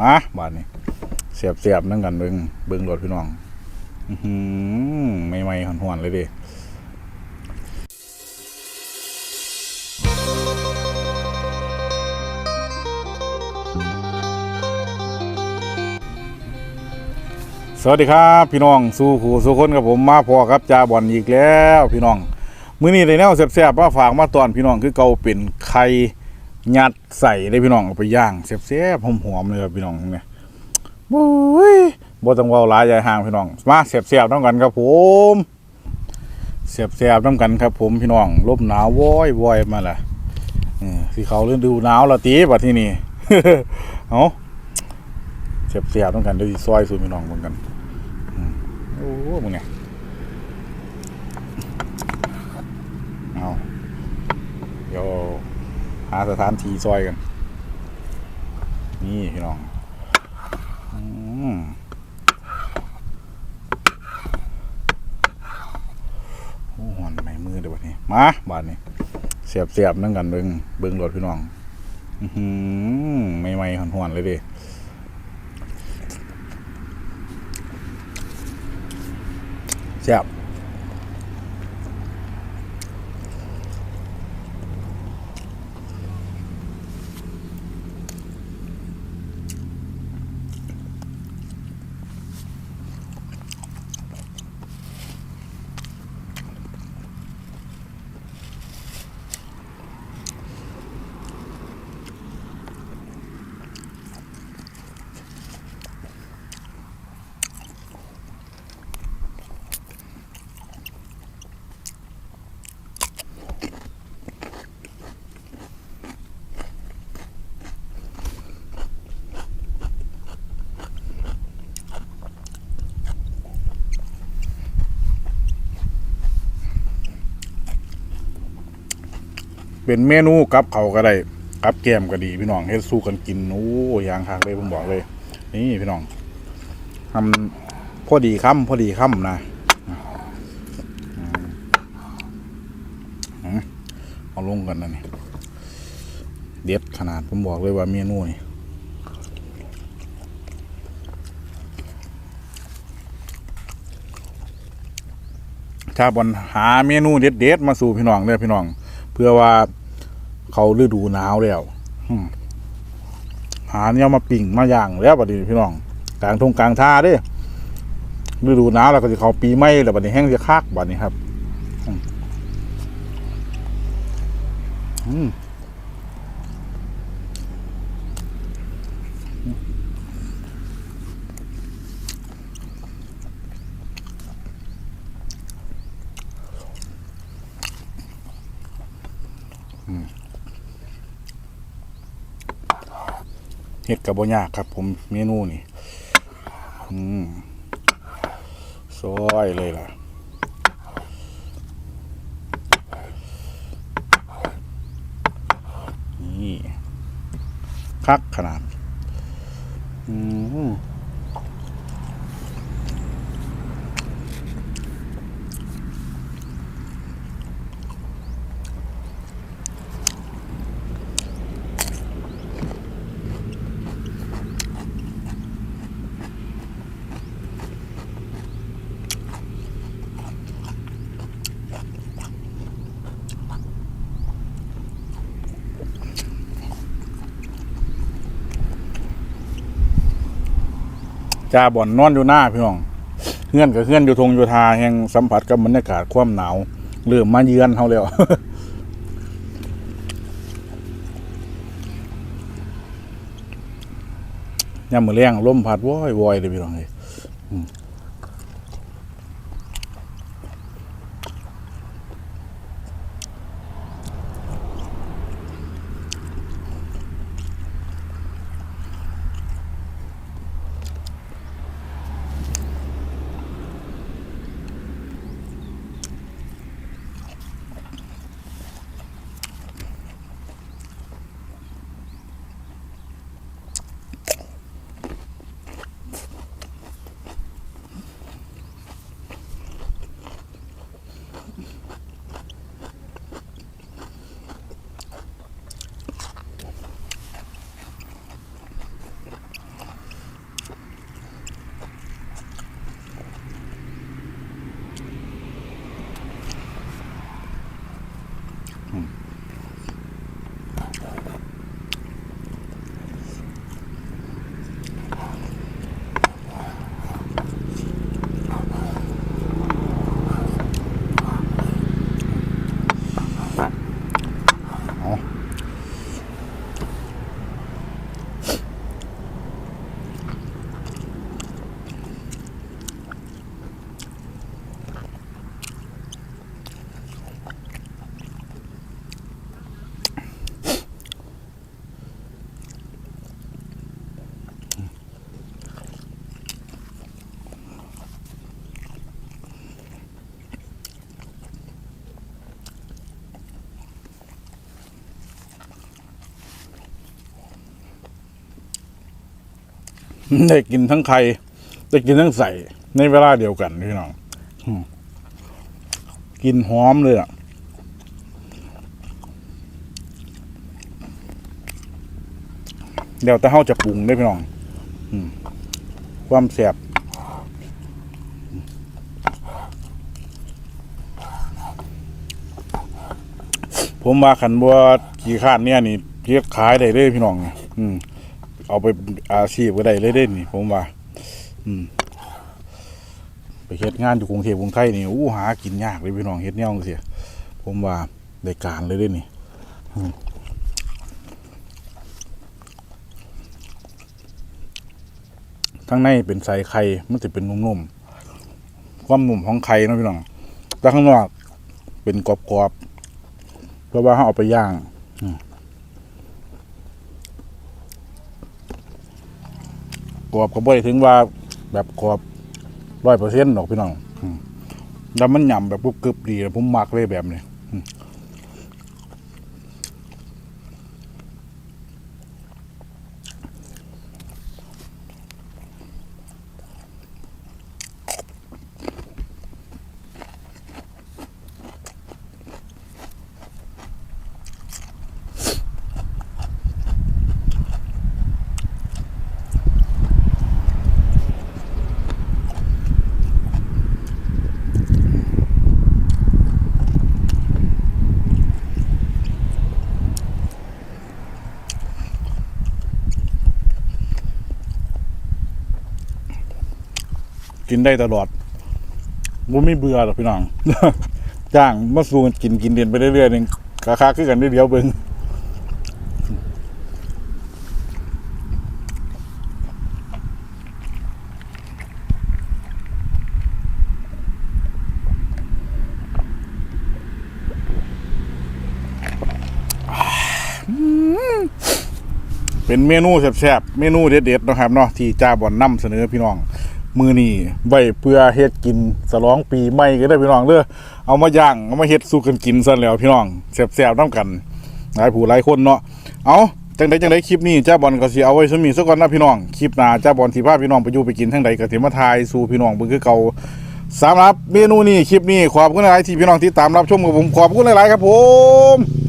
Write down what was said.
มาบาดนี้เสียบเสียบนั่งกันเบิงเบิงรถพี่น้องอือหือไม่ไม่หอนๆเลยดิสวัสดีครับพี่น้องสู้ขู่สู้คนกับผมมาพอครับจ่าบอลอีกแล้ว พี่น้องมื้อนี้ได้แนวแซ่บๆมาฝากมาตอนพี่น้องคือเกาเป็นไข่ ยัดใส่ได้พี่น้องเอาไปย่างแซ่บๆหอมๆเลยครับพี่น้องเนี่ยโอ้ยบ่ต้องเว้าหลายใหญ่ห่างพี่น้อง มาแซ่บๆน้ำกันครับผมแซ่บๆน้ำกันครับ ผมพี่น้องลมหนาววอยวอยมาละสิเขาเรื่องดูหนาวละตีบัดที่นี่เอาแซ่บๆน้ำกันดี๋ยซอยสู่พี่น้องเหมือนกันอืมโอ้มึงเนี่ย เอาเดี๋ยวหา สถานที่ซอยกัน นี่พี่น้องอืมโอ้หอนไหมมือเดี๋ยวบัดนี้ มาบาดนี้เสียบเสียบนั่งกันเบิงเบิงรถพี่น้องอือหือไม่ไม่หอนหอนเลยดิเสียบ เป็นเมนูกับเขาก็ได้กับแกมก็ดีพี่น้องเฮ็ดสู้กันกินโอ้ยางคักเลยผมบอกเลย นี่พี่น้องทำพอดีค่ำพอดีค่ำนะอืมอืมเอาลงกันนะนี่เด็ดขนาดผมบอกเลยว่าเมนูนี่ถ้าบอลหาเมนูเด็ดๆมาสู่พี่น้องเลยพี่น้อง เพื่อว่า เขาฤดูหนาวแล้วอืมหาเนี่ยมาปิ่งมาย่างแล้วบัดนี้พี่น้องกลางทงกลางท่าเด้ฤดูหนาวแล้วก็จะเขาปีใหม่แล้วบัดนี้แห้งจะคักบัดนี้ครับอืม เฮ็ดกับบ่ยากครับ ผมเมนูนี่อืมซอยเลยล่ะนี่คักขนาดอืม จ่าบ่อนนอนอยู่หน้าพี่น้องเฮื่อนกับเฮื่อนอยู่ทงอยู่ทาแห่งสัมผัสกับบรรยากาศความหนาวเริ่มมาเยือนเขาแล้วยามมือแรงลมพัดว้อยวอยเลยพี่น้องเลย ได้กินทั้งไข่ได้กินทั้งใส่ในเวลาเดียวกันพี่น้องกินหอมเลยอะเดี๋ยวแต่เฮาจะปรุงได้พี่น้องความแสบผมว่าขันบัวขี่ข้านเนี่ยนี่เรียกขายได้เลยพี่น้องอืม เอาไปอาชีพก็ได้เลยเด้นี่ผมว่า อืม ไปเฮ็ดงานอยู่กรุงเทพกรุงไทยนี่อู้หากินยากเลยพี่น้องเฮ็ดแนวจังซี่ผมว่าได้การเลยเด้นี่ข้งในเป็นใส่ไข่มันจะเป็นนุ่มๆความนุ่มของไข่นะพี่น้องแต่ข้างนอกเป็นกรอบๆเพราะว่าเขาเอาไปย่าง อืม กรอบก็บ่ได้ถึงว่าแบบกรอบร้อยเปอร์เซ็นต์หรอกพี่น้องแล้วมันหย่ำแบบกรุบกรึบดีผมมักเลยแบบนี้ กินได้ตลอดบ่ไม่เบื่อหรอกพี่น้องจ้างมาสู่กันกินกินเรียนไปเรื่อยๆนึงราคาคือกันได้เดียวเบิ่งเป็นเมนูแซ่บๆ เมนูเด็ดๆนะครับเนาะที่จ้าบอนนำเสนอพี่น้อง มือนี่ไว้เพื่อเฮ็ดกินสลองปีใหม่ก็ได้พี่น้องเด้อเอามาย่างเอามาเฮ็ดสู้กันกินซะแล้วพี่น้องแซ่บๆน้ำกันหลายผู้หลายคนเนาะเอาจังใดจังใดคลิปนี้จ้าบอลก็สิเอาไว้สมีซะก่อนนะพี่น้องคลิปหน้าจ้าบอลสิพาพี่น้องไปอยู่ไปกินทั้งใดก็สิมาทายสู่พี่น้องเบิ่งคือเก่าสำหรับเมนูนี้คลิปนี้ขอบคุณหลายที่พี่น้องที่ตามรับชมกับผมขอบคุณหลายๆครับผม